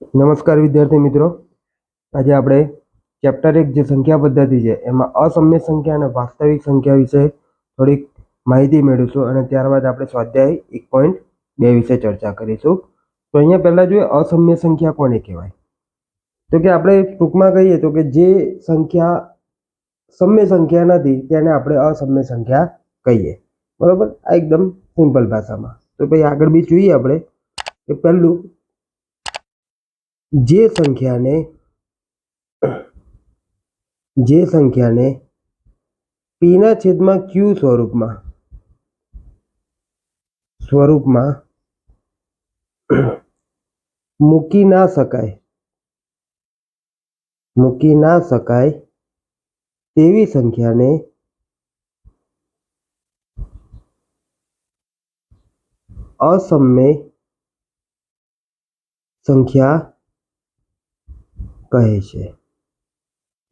નમસ્કાર વિદ્યાર્થી મિત્રો. આજે આપણે ચેપ્ટર એક જે સંખ્યા પદ્ધતિ છે, એમાં અસમ્ય સંખ્યા અને વાસ્તવિક સંખ્યા વિશે થોડીક માહિતી મેળવીશું અને ત્યારબાદ આપણે સ્વાધ્યાય એક પોઈન્ટ બે વિશે ચર્ચા કરીશું. તો અહીંયા પહેલાં જોઈએ અસમ્ય સંખ્યા કોને કહેવાય? તો કે આપણે ટૂંકમાં કહીએ તો કે જે સંખ્યા સમ્ય સંખ્યા નથી, તેને આપણે અસમ્ય સંખ્યા કહીએ. બરાબર? આ એકદમ સિમ્પલ ભાષામાં. તો પછી આગળ બી જોઈએ આપણે કે પહેલું જે સંખ્યાને જે સંખ્યાને પીના છેદમાં ક્યુ સ્વરૂપમાં સ્વરૂપમાં મૂકી ના શકાય મૂકી ના શકાય તેવી સંખ્યાને અસમ્ય સંખ્યા કહે છે.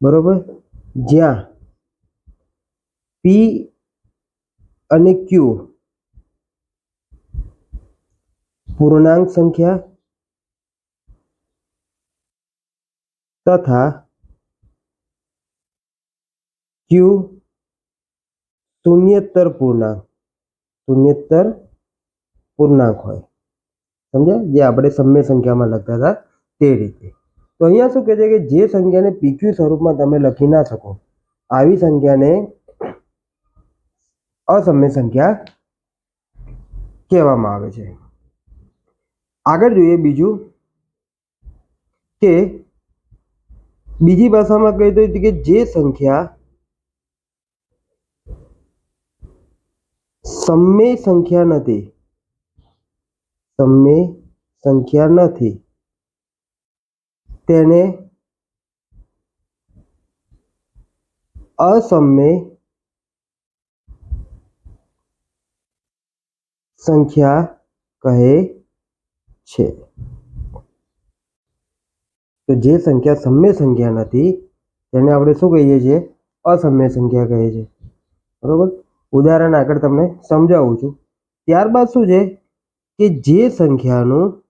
બરોબર? જ્યાં પી અને ક્યુ પૂર્ણાંક સંખ્યા તથા ક્યુ શૂન્યોત્તર પૂર્ણાંક શૂન્યોત્તર પૂર્ણાંક હોય. સમજ્યા? જે આપણે સમય સંખ્યામાં લખતા હતા તે રીતે. તો અહીંયા શું કહે છે કે જે સંખ્યાને પીક્યુ સ્વરૂપમાં તમે લખી ના શકો, આવી સંખ્યાને અસમ્ય સંખ્યા કહેવામાં આવે છે. આગળ જોઈએ બીજું કે બીજી ભાષામાં કહી દઉં કે જે સંખ્યા સમય સંખ્યા નથી, સમય સંખ્યા નથી. તેને અસમ્ય સંખ્યા કહે છે. તો જે સંખ્યા સમ્ય સંખ્યા નથી, તેને આપણે શું કહીએ છીએ? અસમ્ય સંખ્યા કહે છે. બરોબર? ઉદાહરણ આગળ તમને સમજાવું છું. ત્યારબાદ શું છે? કે જે સંખ્યાનું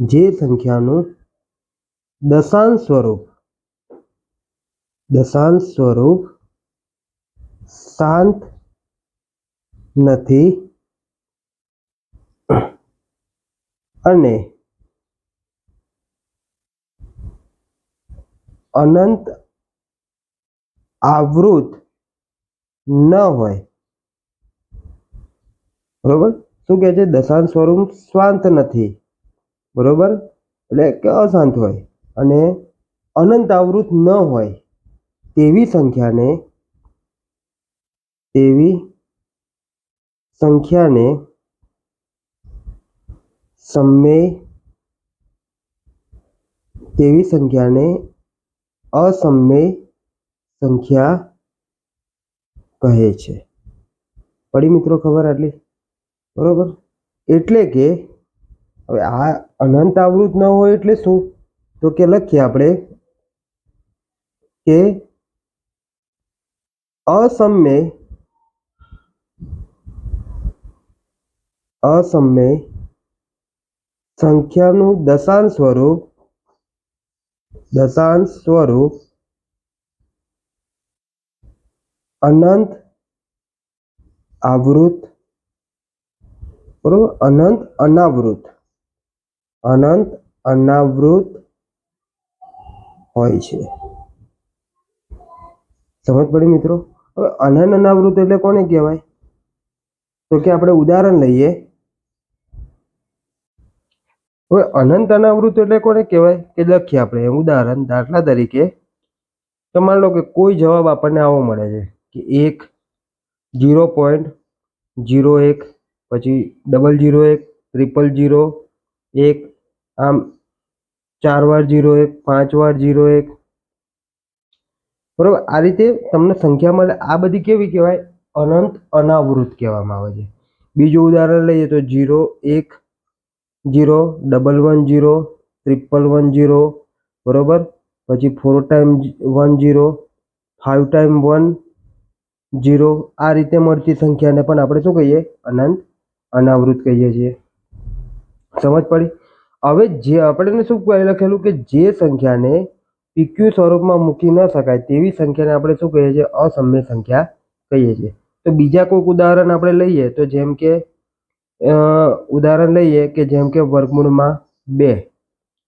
જે સંખ્યાનું દશાંશ સ્વરૂપ. દશાંશ સ્વરૂપ શાંત નથી. અને અનંત આવૃત ન હોય. બરોબર? શું કહે છે? દશાંશ સ્વરૂપ શાંત નથી. બરોબર? એટલે કે અશાંત હોય. અને અનંત આવૃત ન હોય તેવી સંખ્યાને તેવી સંખ્યાને સમય તેવી સંખ્યાને અસમય સંખ્યા કહે છે. પડી મિત્રો ખબર આટલી? બરોબર? એટલે કે, હવે આ અનંત આવૃત ન હોય એટલે શું? તો કે લખીએ આપણે કે અસમ્ય અસમ્ય સંખ્યાનું દશાંશ સ્વરૂપ દશાંશ સ્વરૂપ અનંત આવૃત બરોબર અનંત અનાવૃત અનંત અનાવૃત હોય છે. સમજ પડી મિત્રો? હવે અનંત અનાવૃત એટલે કોને કહેવાય? તો કે આપણે ઉદાહરણ લઈએ. હવે અનંત અનાવૃત એટલે કોને કહેવાય? કે લખીએ આપણે ઉદાહરણ દાખલા તરીકે. તો માની લો કે કોઈ જવાબ આપણને આવો મળે છે કે એક જીરો પોઈન્ટ જીરો એક, પછી ડબલ જીરો એક ટ્રિપલ જીરો એક, આમ ચાર વાર જીરો એક પાંચ વાર જીરો એક. બરોબર? આ રીતે તમને સંખ્યા મળે. આ બધી કેવી કહેવાય? અનંત અનાવૃત કહેવામાં આવે છે. બીજું ઉદાહરણ લઈએ તો જીરો એક, zero, double one zero triple one zero, બરોબર? પછી four time one zero five time one zero, આ રીતે મળતી સંખ્યાને પણ આપણે શું કહીએ? અનંત અનાવૃત કહીએ છીએ. સમજ પડી? હવે જે આપણે શું લખેલું કે જે સંખ્યાને પીક્યુ સ્વરૂપમાં મૂકી ન શકાય તેવી સંખ્યાને આપણે શું કહીએ છીએ? અસમ્ય સંખ્યા કહીએ છીએ. તો બીજા કોઈક ઉદાહરણ આપણે લઈએ તો જેમ કે ઉદાહરણ લઈએ કે જેમ કે વર્ગમૂળમાં બે.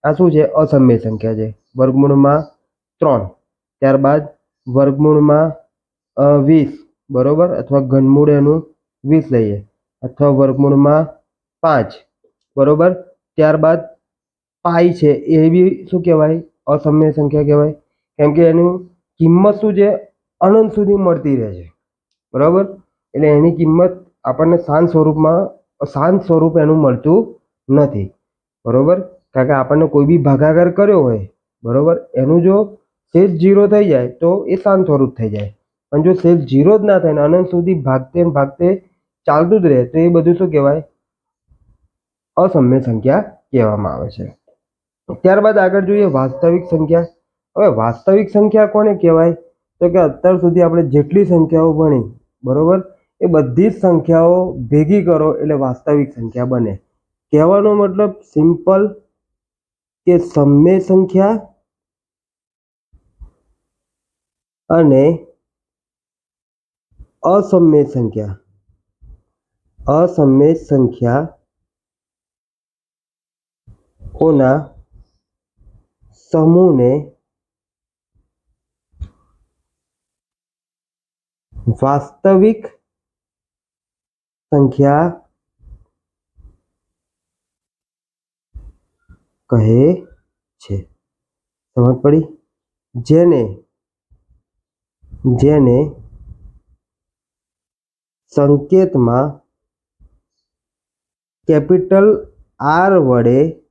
આ શું છે? અસમ્ય સંખ્યા છે. વર્ગમૂળમાં ત્રણ. ત્યારબાદ વર્ગમૂળમાં વીસ. બરોબર? અથવા ઘનમૂળ એનું વીસ લઈએ. અથવા વર્ગમૂળમાં પાંચ. બરોબર? ત્યારબાદ પાઈ છે, એ બી શું કહેવાય? અસમ્ય સંખ્યા કહેવાય. કેમ કે એનું કિંમત શું છે? અનંત સુધી મળતી રહે છે. બરાબર? એટલે એની કિંમત આપણને શાંત સ્વરૂપમાં શાંત સ્વરૂપ એનું મળતું નથી. બરાબર? કારણ કે આપણને કોઈ બી ભાગાકાર કર્યો હોય, બરાબર? એનું જો સેજ જીરો થઈ જાય, તો એ શાંત સ્વરૂપ થઈ જાય. પણ જો સેજ જીરો જ ના થાય ને અનંત સુધી ભાગતે ભાગતે ચાલતું જ રહે, તો એ બધું શું કહેવાય? અસમ્ય સંખ્યા કહેવામાં આવે છે. ત્યારબાદ આગળ જોઈએ વાસ્તવિક સંખ્યા. હવે વાસ્તવિક સંખ્યા કોને કહેવાય? તો કે અત્યાર સુધી આપણે જેટલી સંખ્યાઓ ભણી, બરોબર? એ બધી જ સંખ્યાઓ ભેગી કરો એટલે વાસ્તવિક સંખ્યા બને. કહેવાનો મતલબ સિમ્પલ કે સમય સંખ્યા અને અસમ્ય સંખ્યા. અસમ્ય સંખ્યા ઓના સમૂહને વાસ્તવિક સંખ્યા કહે છે. સમજ પડી? જેને જેને સંકેતમાં કેપિટલ આર વડે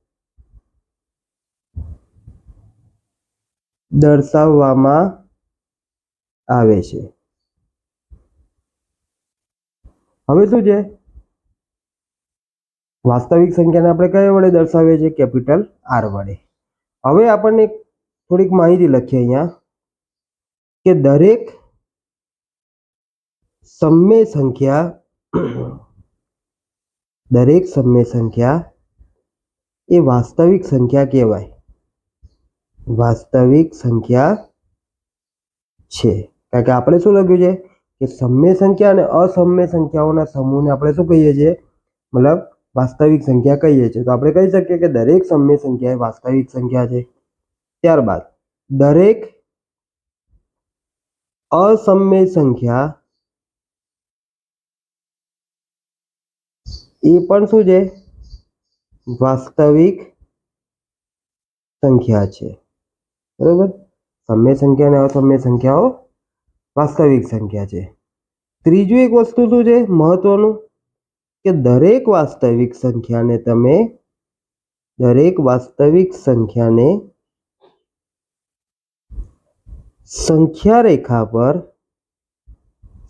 દર્શાવવામાં આવે છે. હવે શું છે? વાસ્તવિક સંખ્યાને આપણે કયા વડે દર્શાવીએ છીએ? કેપિટલ આર વડે. હવે આપણને થોડીક માહિતી લખીએ અહીંયા કે દરેક સમય સંખ્યા દરેક સમય સંખ્યા એ વાસ્તવિક સંખ્યા કહેવાય. વાસ્તવિક સંખ્યા છે. કારણ કે આપણે શું લખ્યું છે? કે સમય સંખ્યા અને અસમ્ય સંખ્યાઓના સમૂહને આપણે શું કહીએ છીએ? મતલબ વાસ્તવિક સંખ્યા કહીએ છીએ. તો આપણે કહી શકીએ કે દરેક સમ્ય સંખ્યા એ વાસ્તવિક સંખ્યા છે. ત્યારબાદ દરેક અસમ્ય સંખ્યા એ પણ શું છે? વાસ્તવિક સંખ્યા છે. બરોબર? સમય સંખ્યા અને અસમય સંખ્યાઓ વાસ્તવિક સંખ્યા છે. ત્રીજું એક વસ્તુ શું છે? મહત્વનું કે દરેક વાસ્તવિક સંખ્યાને તમે દરેક વાસ્તવિક સંખ્યાને સંખ્યા રેખા પર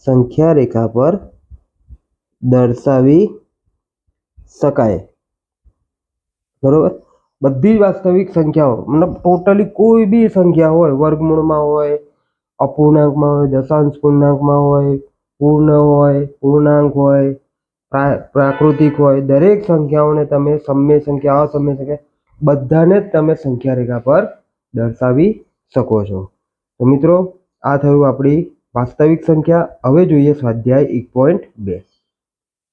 સંખ્યા રેખા પર દર્શાવી શકાય. બરોબર? બધી વાસ્તવિક સંખ્યાઓ, મતલબ ટોટલી કોઈ બી સંખ્યા હોય, વર્ગમૂળમાં હોય, અપૂર્ણાંકમાં હોય, દશાંશ પૂર્ણાંકમાં હોય, પૂર્ણ હોય, પૂર્ણાંક હોય, પ્રા- પ્રાકૃતિક હોય, દરેક સંખ્યાઓને તમે સમય સંખ્યા, અસમય સંખ્યા, બધાને જ તમે સંખ્યા રેખા પર દર્શાવી શકો છો. તો મિત્રો, આ થયું આપણી વાસ્તવિક સંખ્યા. હવે જોઈએ સ્વાધ્યાય એક પોઈન્ટ બે.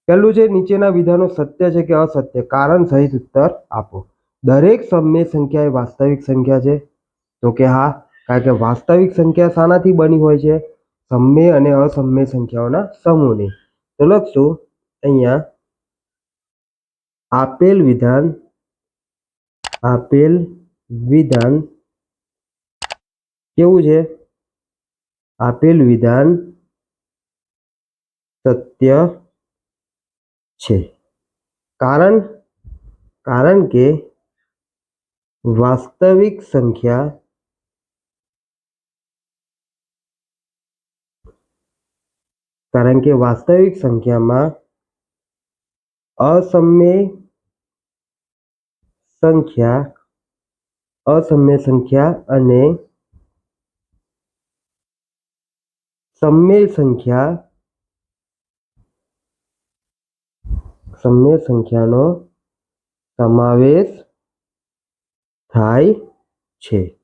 પહેલું છે, નીચેના વિધાનો સત્ય છે કે અસત્ય? કારણ, સહિત ઉત્તર આપો. દરેક સમય સંખ્યા એ વાસ્તવિક સંખ્યા છે. તો કે હા, કારણ કે વાસ્તવિક સંખ્યા શાનાથી બની હોય છે, સમય અને અસમય સંખ્યાઓના સમૂહની. તો લખશું, અહીંયા, આપેલ વિધાન આપેલ વિધાન કેવું છે? આપેલ વિધાન સત્ય છે. કારણ કારણ કે વાસ્તવિક સંખ્યા કારણ કે વાસ્તવિક સંખ્યામાં અસમય સંખ્યા, અસમ્ય સંખ્યા અને સમય સંખ્યા, સમય સંખ્યાનો સમાવેશ થાય છે.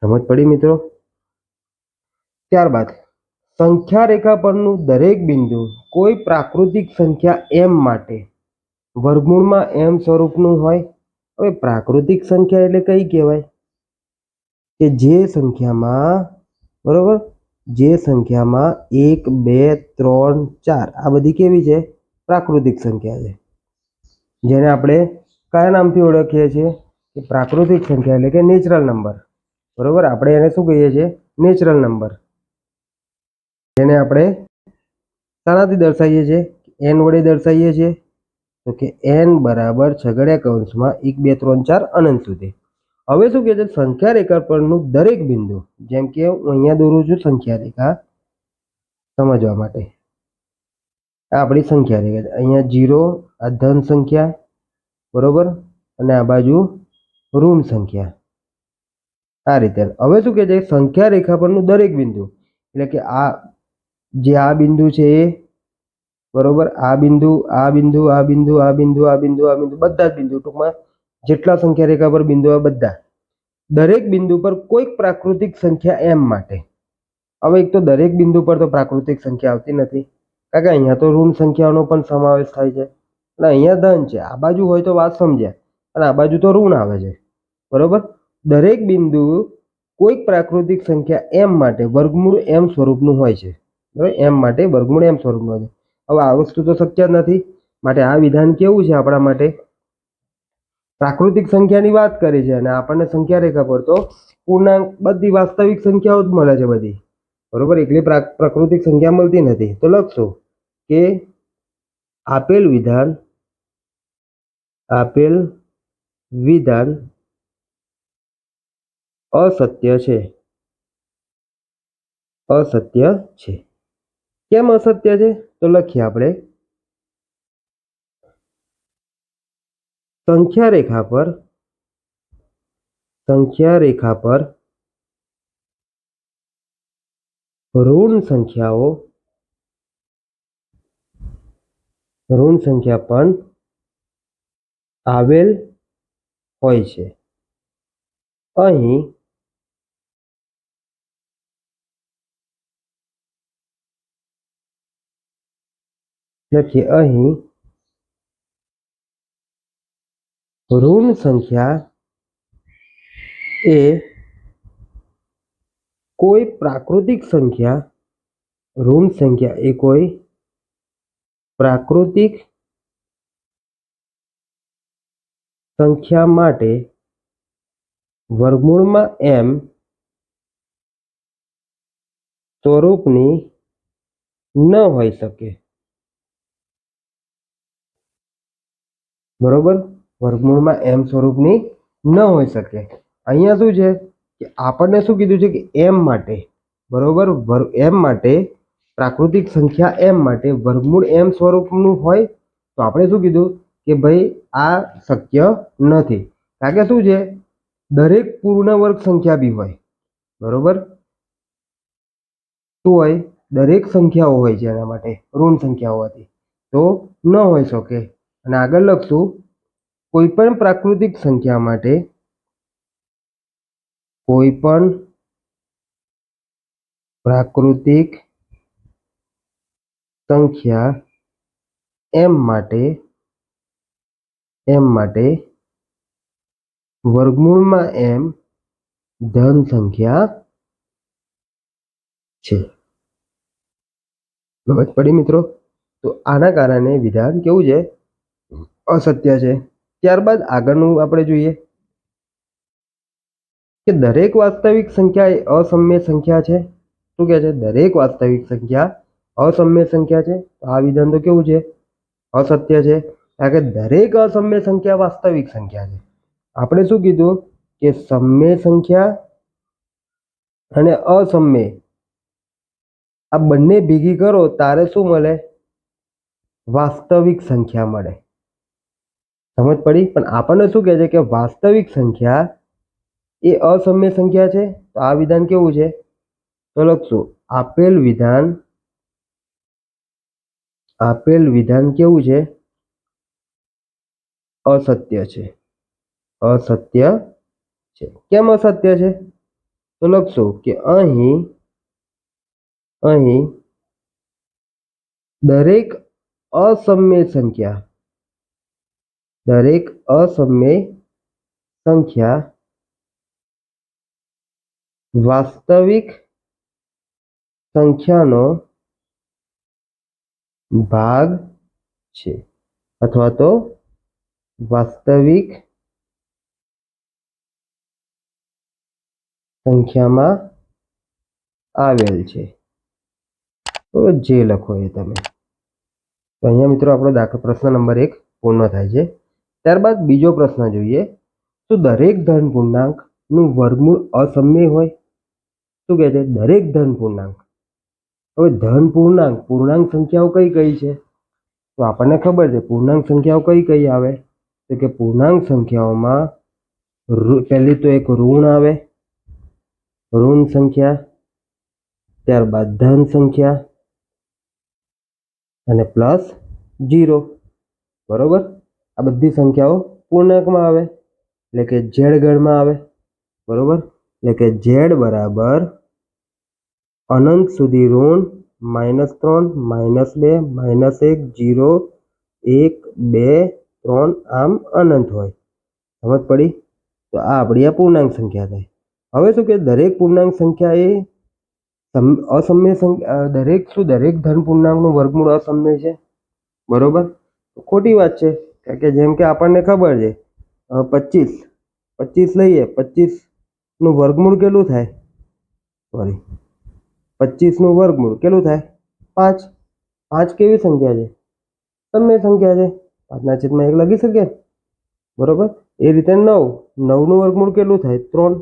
સમજ પડી મિત્રો? ત્યારબાદ સંખ્યા રેખા પરનું દરેક બિંદુ કોઈ પ્રાકૃતિક સંખ્યા એમ માટે વર્ગમૂળમાં એમ સ્વરૂપનું હોય. હવે પ્રાકૃતિક સંખ્યા એટલે કઈ કહેવાય? કે જે સંખ્યામાં, બરોબર? જે સંખ્યામાં એક, બે, ત્રણ, ચાર, આ બધી કેવી છે? પ્રાકૃતિક સંખ્યા છે. જેને આપણે કયા નામથી ઓળખીએ છીએ. કે પ્રાકૃતિક સંખ્યા એટલે કે નેચરલ નંબર બરાબર? આપણે એને શું કહીએ છીએ? નેચરલ નંબર જેને આપણે શાનાથી દર્શાવીએ છીએ એન વડે દર્શાવીએ છીએ, તો કે એન બરાબર છગડ્યા કૌંસમાં એક, બે, ત્રણ, ચાર અનંત સુધી. હવે શું કહે છે? સંખ્યા રેખા પરનું દરેક બિંદુ, જેમ કે હું અહીંયા દોરું છું સંખ્યા રેખા સમજવા માટે. આ આપણી સંખ્યા રેખા અહીંયા જીરો આ ધન સંખ્યા, બરોબર? અને આ બાજુ ઋણ સંખ્યા. આ રીતે. હવે શું કહે છે? સંખ્યા રેખા પરનું દરેક બિંદુ. એટલે કે આ જે આ બિંદુ છે એ બરોબર, આ બિંદુ આ બિંદુ આ બિંદુ આ બિંદુ આ બિંદુ આ બિંદુ, બધા જ બિંદુ ટૂંકમાં જેટલા સંખ્યા રેખા પર બિંદુ આવે બધા. દરેક બિંદુ પર કોઈક પ્રાકૃતિક સંખ્યા એમ માટે. હવે એક તો દરેક બિંદુ પર તો પ્રાકૃતિક સંખ્યા આવતી નથી. કારણ કે અહીંયા તો ઋણ સંખ્યાઓનો પણ સમાવેશ થાય છે. અને અહીંયા ધન છે. આ બાજુ હોય તો વાત સમજ્યા. અને આ બાજુ તો ઋણ આવે છે. બરોબર? દરેક બિંદુ કોઈક પ્રાકૃતિક સંખ્યા એમ માટે વર્ગમૂળ એમ સ્વરૂપનું હોય છે. બરાબર? એમ માટે વર્ગમૂળ એમ સ્વરૂપનું હોય છે. હવે આ વસ્તુ તો શક્ય જ નથી. માટે આ વિધાન કેવું છે આપણા માટે? પ્રાકૃતિક સંખ્યાની વાત કરી છે અને આપણને સંખ્યા રેખા પર તો પૂર્ણાંક બધી વાસ્તવિક સંખ્યાઓ જ મળે છે બધી. બરોબર? એકલી પ્રા- પ્રાકૃતિક સંખ્યા મળતી નથી. તો લખશો કે આપેલ વિધાન આપેલ વિધાન અસત્ય છે. અસત્ય છે. કેમ અસત્ય છે? તો લખીએ આપણે. સંખ્યા રેખા પર સંખ્યા રેખા પર ઋણ સંખ્યાઓ, ઋણ સંખ્યા પણ આવેલ હોય છે. અહીં લખીએ અહીં ઋણ સંખ્યા એ કોઈ પ્રાકૃતિક સંખ્યા, ઋણ સંખ્યા એ કોઈ પ્રાકૃતિક સંખ્યા માટે વર્ગમૂળમાં એમ સ્વરૂપની ન હોઈ શકે. બરોબર? વર્ગમૂળમાં એમ સ્વરૂપની ન હોઈ શકે. અહીંયા શું છે કે આપણને શું કીધું છે કે એમ માટે, બરોબર? એમ માટે, પ્રાકૃતિક સંખ્યા એમ માટે વર્ગમૂળ એમ સ્વરૂપનું હોય, તો આપણે શું કીધું કે ભાઈ આ શક્ય નથી. કારણ કે શું છે? દરેક પૂર્ણ વર્ગ સંખ્યા બી હોય, બરોબર? શું હોય? દરેક સંખ્યાઓ હોય છે એના માટે, ઋણ સંખ્યા હોવાથી તો ન હોઈ શકે. અને આગળ લખશું કોઈ પણ પ્રાકૃતિક સંખ્યા માટે કોઈ પણ પ્રાકૃતિક સંખ્યા એમ માટે એમ માટે વર્ગમૂળમાં એમ ધન સંખ્યા છે. સમજ પડી મિત્રો? તો આના કારણે વિધાન કેવું છે? અસત્ય છે. ત્યારબાદ આગળનું આપણે જોઈએ કે દરેક વાસ્તવિક સંખ્યા એ અસમ્ય સંખ્યા છે. શું કહે છે? દરેક વાસ્તવિક સંખ્યા અસમ્ય સંખ્યા છે. આ વિધાન તો કેવું છે? અસત્ય છે. કારણ કે દરેક અસમ્ય સંખ્યા વાસ્તવિક સંખ્યા છે. આપણે શું કીધું? કે સમ્ય સંખ્યા અને અસમ્ય. આ બંને ભેગી કરો, તારે શું મળે? વાસ્તવિક સંખ્યા મળે. સમજ પડી? પણ આપણને શું કહે છે કે વાસ્તવિક સંખ્યા એ અસમ્ય સંખ્યા છે? તો આ વિધાન કેવું છે? તો લખશું, આપેલ વિધાન આપેલ વિધાન કેવું છે? અસત્ય છે. અસત્ય છે. કેમ અસત્ય છે? તો લખશું કે અહીં અહીં દરેક અસમ્ય સંખ્યા દરેક અસમ્ય સંખ્યા વાસ્તવિક સંખ્યાનો ભાગ છે અથવા તો વાસ્તવિક સંખ્યામાં આવેલ છે. તો જે લખો એ તમે. તો અહીંયા મિત્રો આપણો દાખલો પ્રશ્ન નંબર એક પૂર્ણ થાય છે. ત્યારબાદ બીજો પ્રશ્ન જોઈએ, તો દરેક ધન પૂર્ણાંકનું વર્ગમૂળ અસમ્ય હોય? શું કહે છે? દરેક ધન પૂર્ણાંક. હવે ધન પૂર્ણાંક પૂર્ણાંક સંખ્યાઓ કઈ કઈ છે? તો આપણને ખબર છે, પૂર્ણાંક સંખ્યાઓ કઈ કઈ આવે? તો કે પૂર્ણાંક સંખ્યાઓમાં પહેલી તો એક ઋણ આવે, ઋણ સંખ્યા, ત્યારબાદ ધન સંખ્યા, અને પ્લસ જીરો બરોબર? આ બધી સંખ્યાઓ પૂર્ણાંકમાં આવે. એટલે કે ઝેડ ગણમાં આવે. બરોબર? એટલે કે ઝેડ બરાબર અનંત સુધી ઋણ માઇનસ ત્રણ, માઇનસ બે, માઇનસ એક, જીરો, એક, બે, ત્રણ, આમ અનંત હોય. સમજ પડી? તો આ આપણી આ પૂર્ણાંક સંખ્યા થાય. હવે શું કે દરેક પૂર્ણાંક સંખ્યા એ સમ- અસમ્ય સંખ્યા દરેક શું, દરેક ધન પૂર્ણાંકનું વર્ગમૂળ અસમ્ય છે? બરોબર? ખોટી વાત છે. કારણ કે જેમ કે આપણને ખબર છે પચીસ. પચીસ લઈએ પચીસનું વર્ગમૂળ કેટલું થાય? સોરી પચીસનું વર્ગમૂળ કેટલું થાય? પાંચ. પાંચ કેવી સંખ્યા છે? સમય સંખ્યા છે? પાંચના છેદમાં એક લગી શકે બરોબર? એ રીતે નવ. નવનું વર્ગમૂળ કેટલું થાય? ત્રણ.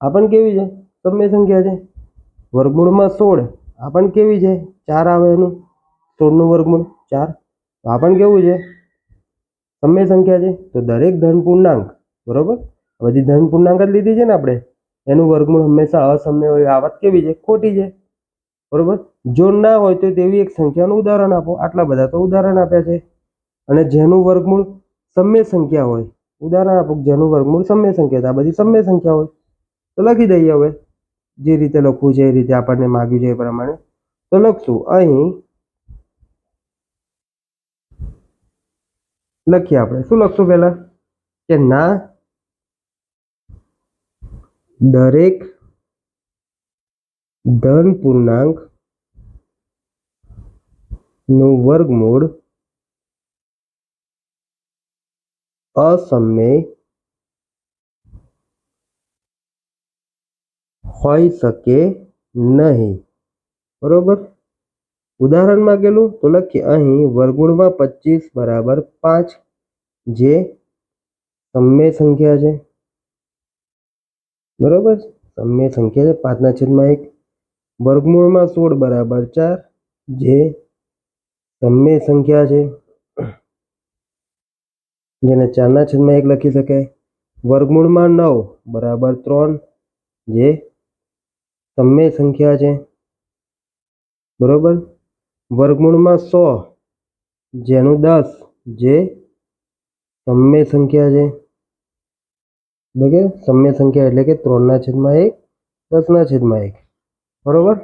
આ પણ કેવી છે? સમય સંખ્યા છે? વર્ગમૂળમાં સોળ. આ પણ કેવી છે? ચાર આવે એનું. સોળનું વર્ગમૂળ ચાર. આ પણ કેવું છે? સમય સંખ્યા છે? તો દરેક ધન પૂર્ણાંક, બરોબર? બધી ધન પૂર્ણાંક જ લીધી છે ને આપણે, એનું વર્ગમૂળ હંમેશા અસમ્ય હોય, આ વાત કેવી છે? ખોટી છે. બરોબર? જો ના હોય તો તેવી એક સંખ્યાનું ઉદાહરણ આપો. આટલા બધા તો ઉદાહરણ આપ્યા છે. અને જેનું વર્ગમૂળ સમય સંખ્યા હોય, ઉદાહરણ આપો જેનું વર્ગમૂળ સમય સંખ્યા છે. આ બધી સમય સંખ્યા હોય. તો લખી દઈએ હવે. જે રીતે લખવું છે એ રીતે આપણને માગ્યું છે એ પ્રમાણે. તો લખશું. અહીં લખીએ આપણે. શું લખશું પહેલા? કે ના, દરેક ધન પૂર્ણાંકનું વર્ગમૂળ અસમય હોઈ શકે નહીં. બરોબર? ઉદાહરણમાં કેટલું તો લખીએ અહીં વર્ગમૂળમાં પચીસ બરાબર પાંચ જે સમય સંખ્યા છે. બરોબર સમય સંખ્યા છે પાંચના છેદમાં એક. વર્ગમૂળમાં સોળ બરાબર ચાર જે સમય સંખ્યા છે. જેને ચારના છેદમાં એક લખી શકાય. વર્ગમૂળમાં નવ બરાબર ત્રણ જે સમય સંખ્યા છે. બરોબર? વર્ગમૂળમાં સો, જેનું દસ, જે સમ્ય સંખ્યા છે. બરાબર સમ્ય સંખ્યા એટલે કે ત્રણના છેદમાં એક, દસના છેદમાં એક. બરોબર?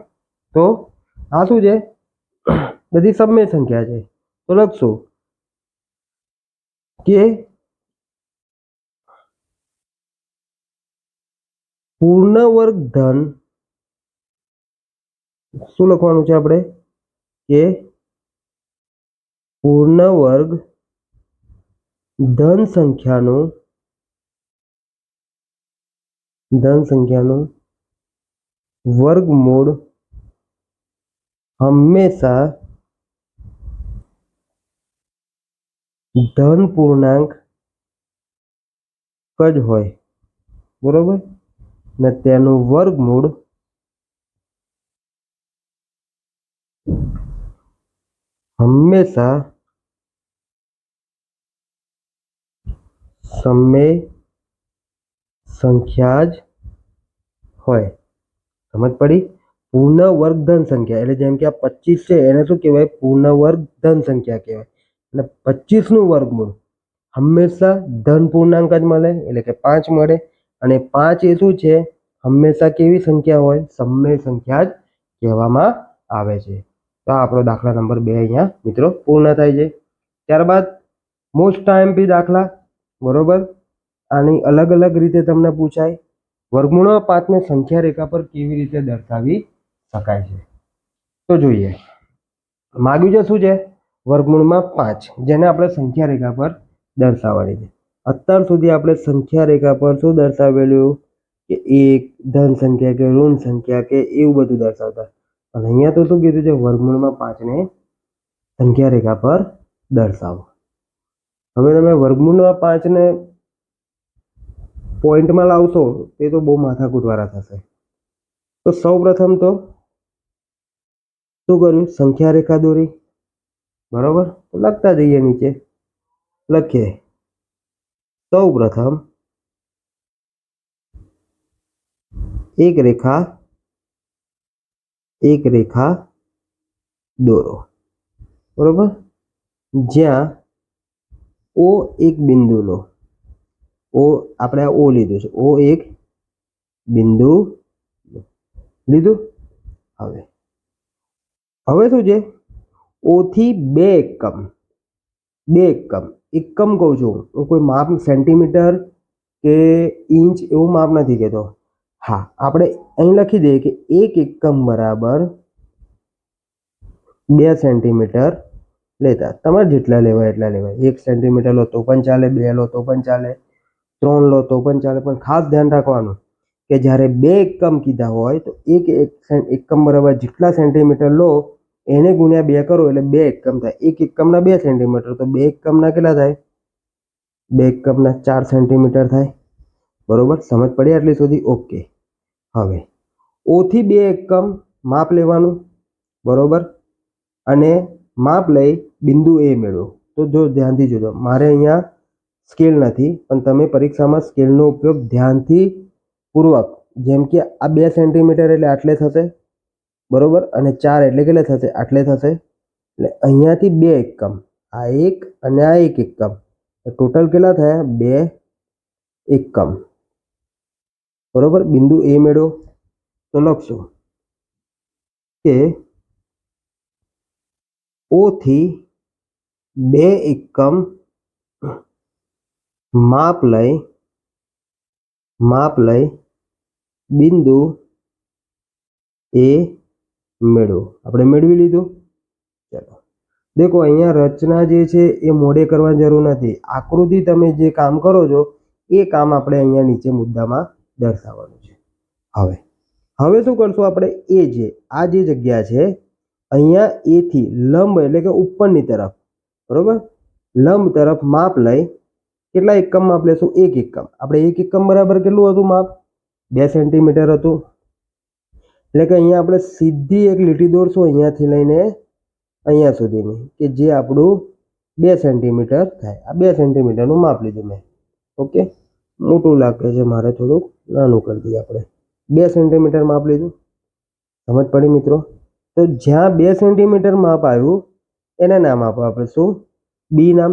તો આ શું છે? બધી સમ્ય સંખ્યા છે. તો લખશું. કે પૂર્ણ વર્ગ ધન શું લખવાનું છે આપણે? કે પૂર્ણ વર્ગ ધન સંખ્યાનું ધન સંખ્યાનું વર્ગમૂળ હંમેશા ધન પૂર્ણાંક જ હોય. બરોબર? ને તેનું વર્ગમૂળ હંમેશા સમય સંખ્યા જ હોય. સમજ પડી? પૂર્ણ વર્ગ ધન સંખ્યા, એટલે જેમ કે આ પચીસ છે, એને શું કહેવાય? પૂર્ણ વર્ગ ધન સંખ્યા કહેવાય. એટલે પચીસનું વર્ગમૂળ હંમેશા ધન પૂર્ણાંક જ મળે, એટલે કે પાંચ મળે. અને પાંચ એ શું છે? હંમેશા કેવી સંખ્યા હોય? સમય સંખ્યા જ કહેવામાં આવે છે. તો આપણો દાખલા નંબર બે અહીંયા, મિત્રો, પૂર્ણ થાય છે. ત્યારબાદ મોસ્ટ આઈએમપી દાખલા, બરોબર? આની અલગ અલગ રીતે તમને પૂછાય. વર્ગમૂળો પાંચને સંખ્યા રેખા પર કેવી રીતે દર્શાવી શકાય છે? તો જોઈએ. માગ્યું છે શું છે? વર્ગમૂળમાં પાંચ, જેને આપણે સંખ્યા રેખા પર દર્શાવવાની છે. અત્યાર સુધી આપણે સંખ્યા રેખા પર શું દર્શાવેલું? કે એક, ધન સંખ્યા કે ઋણ સંખ્યા કે એવું બધું દર્શાવતા. અને અહીંયા તો શું કીધું છે? વર્ગમૂળમાં પાંચને સંખ્યા રેખા પર દર્શાવો. હવે તમે વર્ગમૂળમાં પાંચને પોઈન્ટમાં લાવશો, તે તો બહુ માથાકૂટવાળા થશે. તો સૌ પ્રથમ તો શું કર્યું? સંખ્યા રેખા દોરી. બરોબર? લખતા જઈએ નીચે. લખીએ. સૌ પ્રથમ એક રેખા એક રેખા દોરો બરોબર જ્યાં ઓ એક બિંદુ લો ઓ આપણે આ ઓ લીધું છે ઓ એક બિંદુ લીધું હવે હવે શું છે ઓ થી બે એકમ બે એકમ એકમ કહું છું હું કોઈ માપ સેન્ટીમીટર કે ઇંચ એવું માપ નથી કહેતો હા, આપણે અહીં લખી દઈએ કે એક એકમ બરાબર બે સેન્ટીમીટર લેતા. તમારે જેટલા લેવાય એટલા લેવાય. એક સેન્ટીમીટર લો તો પણ ચાલે, બે લો તો પણ ચાલે, ત્રણ લો તો પણ ચાલે. પણ ખાસ ધ્યાન રાખવાનું કે જ્યારે બે એકમ કીધા હોય તો એક એક સેન- એકમ બરાબર જેટલા સેન્ટીમીટર લો, એને ગુણ્યા બે કરો એટલે બે એકમ થાય. એક એકમના બે સેન્ટીમીટર તો બે એકમના કેટલા થાય? બે એકમના ચાર સેન્ટીમીટર થાય. બરોબર? સમજ પડી આટલી સુધી? ઓકે હવે ઓથી બે એકમ માપ લેવાનું, બરોબર? અને માપ લઈ બિંદુ એ મેળવો. તો જો, ધ્યાનથી જોજો. મારે અહીંયા સ્કેલ નથી, પણ તમે પરીક્ષામાં સ્કેલનો ઉપયોગ ધ્યાનથી પૂર્વક જેમ કે આ બે સેન્ટીમીટર એટલે આટલે થશે, બરોબર? અને ચાર એટલે કેટલે થશે? આટલે થશે. એટલે અહીંયાથી બે એકમ. આ એક અને આ એક એકમ. ટોટલ કેટલા થયા? બે એકમ. બરોબર? બિંદુ એ મેળવો તો લખશો કે ઓ થી બે એકમ માપ લઈ માપ લઈ બિંદુ એ મેળવો. આપણે મેળવી લીધું? ચલો. દેખો, અહીંયા રચના જે છે એ મોડે કરવાની જરૂર નથી. આકૃતિ તમે જે કામ કરો છો, એ કામ આપણે અહીંયા નીચે મુદ્દામાં દર્શાવવાનું છે. હવે હવે શું કરશું આપણે? એ જે, આ જે જગ્યા છે, અહીંયા એથી લંબ એટલે કે ઉપરની તરફ, બરોબર? લંબ તરફ માપ લઈ કેટલા એકમ માપ લેશું? એક એકમ. આપણે એક એકમ બરાબર કેટલું હતું માપ? બે સેન્ટીમીટર હતું. એટલે કે અહીંયા આપણે સીધી એક લીટી દોરશું અહીંયાથી લઈને અહીંયા સુધીની, કે જે આપણું બે સેન્ટીમીટર થાય. આ બે સેન્ટીમીટરનું માપ લીધું મેં. ઓકે? મોટું લાગે છે મારે થોડુંક, નાનું કરી દઈએ આપણે. બે સેન્ટીમીટર માપ લીધું. સમજ પડી મિત્રો? તો જ્યાં બે સેન્ટીમીટર માપ આવ્યું, એને નામ આપો આપણે. શું? બી નામ.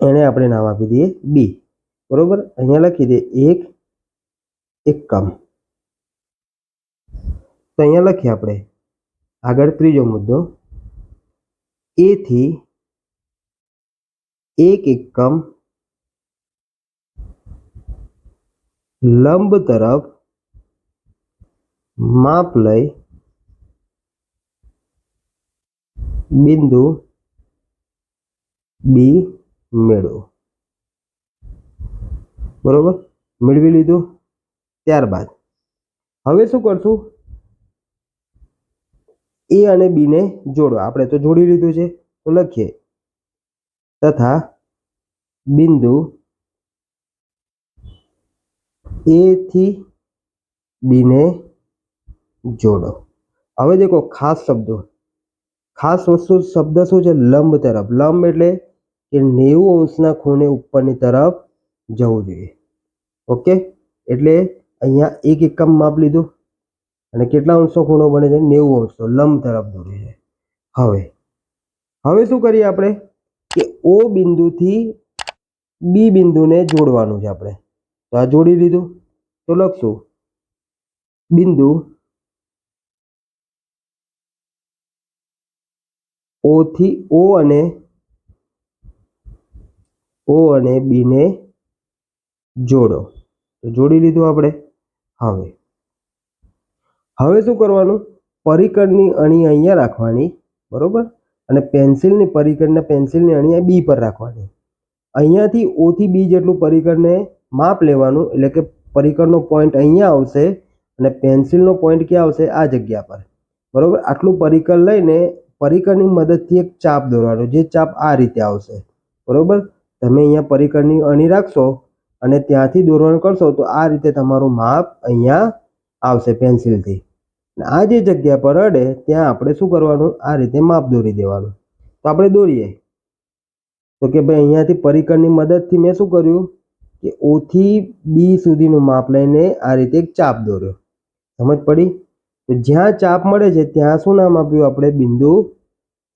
એને આપણે નામ આપી દઈએ બી બરોબર? અહીંયા લખી દે એક એકમ તો અહીંયા લખીએ આપણે. આગળ ત્રીજો મુદ્દો. એથી એક એકમ લંબ તરફ માપ લઈ બિંદુ બી મેળવો. બરોબર? મેળવી લીધું. ત્યારબાદ હવે શું કરશું? એ અને બીને જોડો આપણે તો જોડી લીધું છે. તો લખીએ. તથા બિંદુ એ થી બી જોડો. હવે દેખો ખાસ શબ્દો. ખાસ વસ્તુ શબ્દ શું છે? લંબ તરફ. લંબ એટલે કે નેવું અંશના ખૂણે ઉપરની તરફ જવું જોઈએ. ઓકે? એટલે અહીંયા એક એકમ માપ લીધું. અને કેટલા અંશો ખૂણો બને છે? નેવું અંશો. લંબ તરફ દોરે છે હવે હવે શું કરીએ આપણે? કે ઓ બિંદુથી બી બિંદુને જોડવાનું છે આપણે. તો આ જોડી લીધું તો લખશું. બિંદુ ઓ થી ઓ અને ઓ અને બી ને જોડો. તો જોડી લીધું આપણે. હવે. હવે શું કરવાનું? પરિકરની અણી અહીંયા રાખવાની. બરોબર? અને પેન્સિલની પરિકરને પેન્સિલની અણી બી પર રાખવાની. અહીંયાથી ઓથી બી જેટલું પરિકરને માપ લેવાનું એટલે કે પરિકરનો પોઈન્ટ અહીંયા આવશે અને પેન્સિલનો પોઈન્ટ ક્યાં આવશે? આ જગ્યા પર. બરાબર? આટલું પરિકર લઈને પરિકરની મદદથી એક ચાપ દોરવાનો, જે ચાપ આ રીતે આવશે. બરાબર? તમે અહીંયા પરિકરની અણી રાખશો અને ત્યાંથી દોરવાનું કરશો તો આ રીતે તમારું માપ અહીંયા આવશે પેન્સિલથી આ જે જગ્યા પર અડે, ત્યાં આપણે શું કરવાનું? આ રીતે માપ દોરી દેવાનું. તો આપણે દોરીએ. તો કે ભાઈ અહીંયાથી પરિકરની મદદથી મેં શું કર્યું? કે ઓથી બી સુધીનું માપ લઈને આ રીતે એક ચાપ દોર્યો. સમજ પડી? તો જ્યાં ચાપ મળે છે, ત્યાં શું નામ આપ્યું આપણે? બિંદુ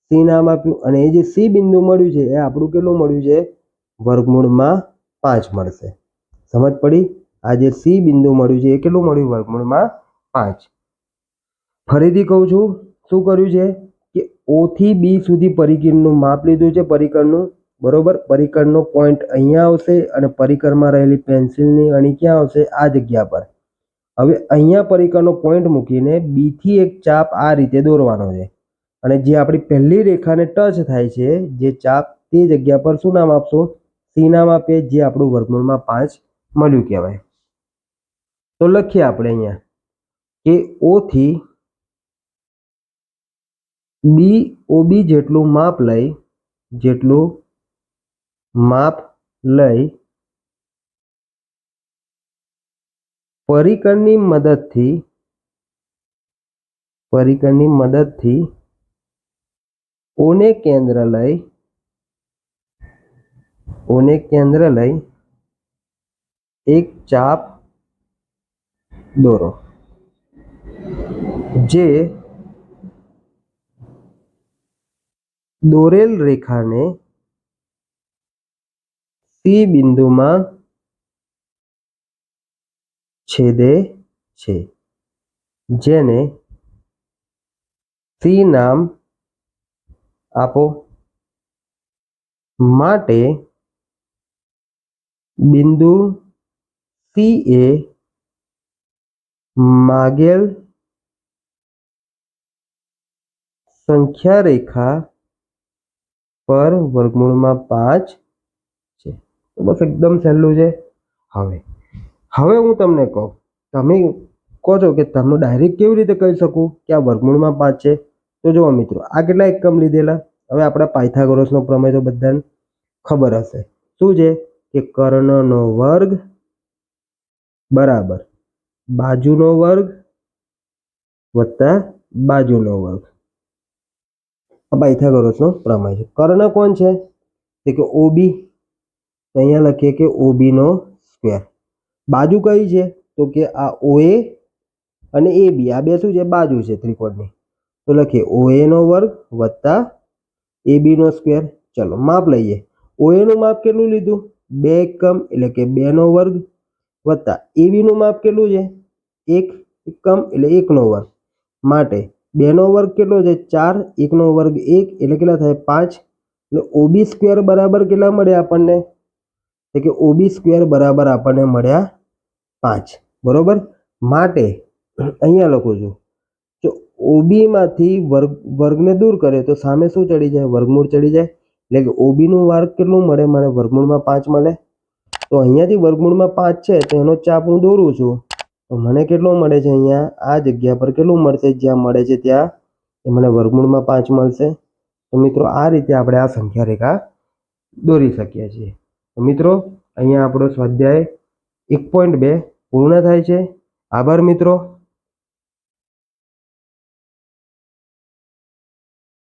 સી નામ આપ્યું. અને એ જે સી બિંદુ મળ્યું છે, એ આપણું કેટલું મળ્યું છે? વર્ગમૂળમાં પાંચ મળશે. સમજ પડી? આ જે સી બિંદુ મળ્યું છે, એ કેટલું મળ્યું? વર્ગમૂળમાં પાંચ. ફરીથી કહું છું, શું કર્યું છે? કે ઓથી બી સુધી પરિકીરનું માપ લીધું છે પરિકરનું બરોબર? પરિકરનો પોઈન્ટ અહીંયા આવશે અને પરિકરમાં રહેલી પેન્સિલની અણી ક્યાં આવશે? આ જગ્યા પર. હવે અહીંયા પરિકરનો પોઈન્ટ મૂકીને બીથી એક ચાપ આ રીતે દોરવાનો છે. અને જે આપણી પહેલી રેખાને ટચ થાય છે, જે ચાપ તે જગ્યા પર શું નામ આપશો? સી નામ આપીએ, જે આપણું વર્ગમૂળમાં પાંચ મળ્યું કહેવાય. તો લખીએ આપણે અહીંયા કે ઓથી બી ઓબી જેટલું માપ લઈ, જેટલું માપ લઈ પરિકરની મદદથી પરિકરની મદદથી ઓને કેન્દ્ર લઈ, ઓને કેન્દ્ર લઈ એક ચાપ દોરો, જે દોરેલ રેખાને સી બિંદુમાં છેદે છે જેને સી નામ આપો માટે બિંદુ સી એ માગેલ સંખ્યા રેખા પર વર્ગમૂળમાં પાંચ છે તો બસ એકદમ સહેલું છે. હવે હવે હું તમને કહું, તમે કહો છો કે તમે ડાયરેક્ટ કેવી રીતે કહી શકું કે આ વર્ગમૂળમાં પાંચ છે? તો જુઓ મિત્રો, આ કેટલા એકમ લીધેલા? હવે આપણા પાયથાગોરસનો પ્રમેય તો બધાને ખબર હશે. શું છે? કે કર્ણનો વર્ગ બરાબર બાજુનો વર્ગ વત્તા બાજુનો વર્ગ. આ પાયથાગોરસનો પ્રમેય છે. કર્ણ કોણ છે? તો કે ઓબી તો અહીંયા લખીએ કે ઓબીનો સ્ક્વેર બાજુ કઈ છે? તો કે આ ઓએ અને એ બી આ બે શું છે? બાજુ છે ત્રિકોણની. તો લખીએ ઓએનો વર્ગ વત્તા AB નો સ્ક્વેર ચલો, માપ લઈએ. OA નું માપ કેટલું લીધું? બે એકમ, એટલે કે બે નો વર્ગ વત્તા AB નું માપ કેટલું છે? એક એકમ, એટલે એકનો વર્ગ. માટે બે નો વર્ગ કેટલો છે? ચાર એકનો વર્ગ એક, એટલે કેટલા થાય? પાંચ. એટલે ઓબી સ્ક્વેર બરાબર કેટલા મળે આપણને? એટલે કે OB સ્ક્વેર બરાબર આપણને મળ્યા પાંચ. બરોબર? માટે અહીંયા લખું છું. જો ઓબીમાંથી વર્ગ, વર્ગને દૂર કરે તો સામે શું ચડી જાય? વર્ગમૂળ ચડી જાય. એટલે કે ઓબીનું વર્ગ કેટલું મળે? મને વર્ગમૂળમાં પાંચ મળે. તો અહીંયાથી વર્ગમૂળમાં પાંચ છે, તો એનો ચાપ હું દોરું છું. તો મને કેટલો મળે છે અહીંયા? આ જગ્યા પર કેટલું મળશે? જ્યાં મળે છે ત્યાં એ મને વર્ગમૂળમાં પાંચ મળશે. તો મિત્રો, આ રીતે આપણે આ સંખ્યા રેખા દોરી શકીએ છીએ. મિત્રો અહીંયા આપણો સ્વાધ્યાય એક પોઈન્ટ બે પૂર્ણ થાય છે. આભાર મિત્રો.